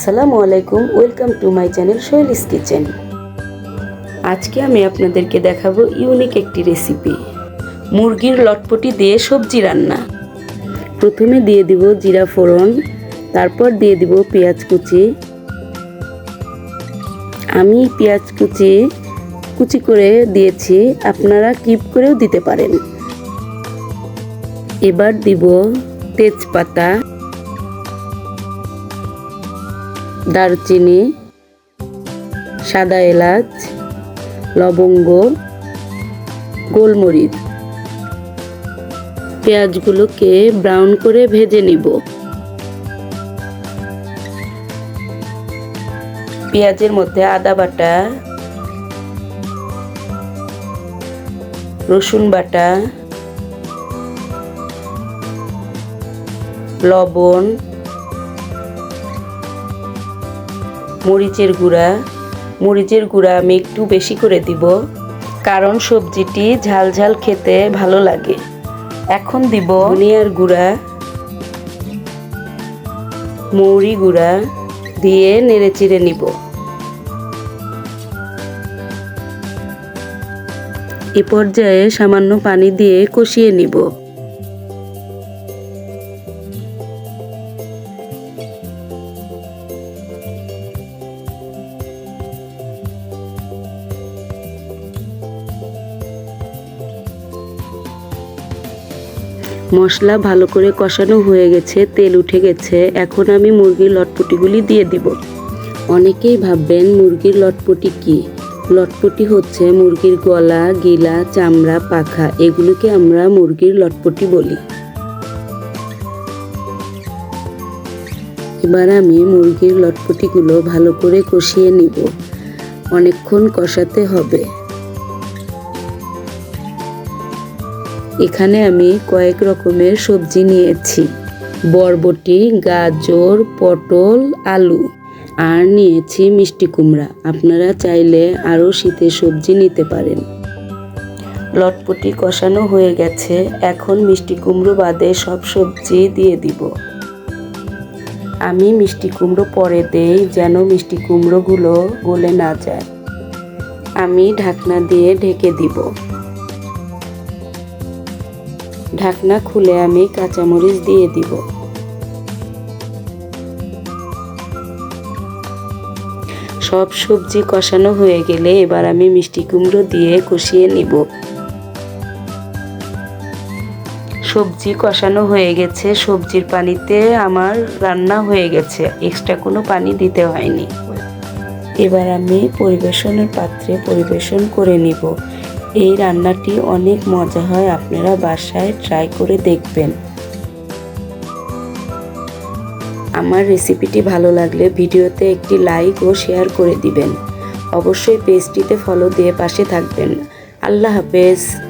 আসসালামু আলাইকুম, welcome to my channel Shoili's kitchen. আজকে আমি আপনাদেরকে দেখাবো ইউনিক একটি রেসিপি, মুরগির লটপটি দিয়ে সবজি রান্না। প্রথমে দিয়ে দিব জিরা ফোড়ন, তারপর দিয়ে দিব পেঁয়াজ কুচি। আমি পেঁয়াজ কুচি কুচি করে দিয়েছি, আপনারা কিপ করেও দিতে পারেন। এবার দিব তেজপাতা। দারচিনি, সাদা এলাচ, লবঙ্গ, গোলমরিচ। পেঁয়াজগুলোকে ব্রাউন করে ভেজে নিব। পেঁয়াজের মধ্যে আদা বাটা, রসুন বাটা, লবণ মরিচের গুঁড়া। মরিচের গুঁড়া আমি একটু বেশি করে দিব, কারণ সবজিটি ঝাল ঝাল খেতে ভালো লাগে। এখন দিব ধনিয়ার গুঁড়া, মৌরি গুঁড়া দিয়ে নেড়ে চিড়ে নিব। এ পর্যায়ে সামান্য পানি দিয়ে কষিয়ে নিব। মশলা ভালো করে কষানো হয়ে গেছে, তেল উঠে গেছে। এখন আমি মুরগির লটপটিগুলি দিয়ে দিব। অনেকেই ভাববেন মুরগির লটপটি কি? লটপটি হচ্ছে মুরগির গলা, গিলা, চামড়া, পাখা। এগুলোকে আমরা মুরগির লটপটি বলি। এবার আমি মুরগির লটপটিগুলো ভালো করে কষিয়ে নিব। অনেকক্ষণ কষাতে হবে। এখানে আমি কয়েক রকমের সবজি নিয়েছি। বরবটি, গাজর, পটল, আলু, আর নিয়েছি মিষ্টি কুমড়া। আপনারা চাইলে আরও শীতের সবজি নিতে পারেন। লটপটি কষানো হয়ে গেছে। এখন মিষ্টি কুমড়ো বাদে সব সবজি দিয়ে দিব। আমি মিষ্টি কুমড়ো পরে দেই যেন মিষ্টি কুমড়োগুলো গলে না যায়। আমি ঢাকনা দিয়ে ঢেকে দিব। ঢাকনা খুলে আমি কাঁচামরিচ দিয়ে দিব। সব সবজি কষানো হয়ে গেলে এবার আমি মিষ্টি কুমড়ো দিয়ে কষিয়ে নিব। সবজি কষানো হয়ে গেছে, সবজির পানিতে আমার রান্না হয়ে গেছে এক্সট্রা কোনো পানি দিতে হয়নি। এবার আমি পরিবেশনের পাত্রে পরিবেশন করে নিব। এই রান্নাটি অনেক মজা হয়, আপনারা বাসায় ট্রাই করে দেখবেন। আমার রেসিপিটি ভালো লাগলে ভিডিওতে একটি লাইক ও শেয়ার করে দিবেন। অবশ্যই পেজটিতে ফলো দিয়ে পাশে থাকবেন। আল্লাহ হাফেজ।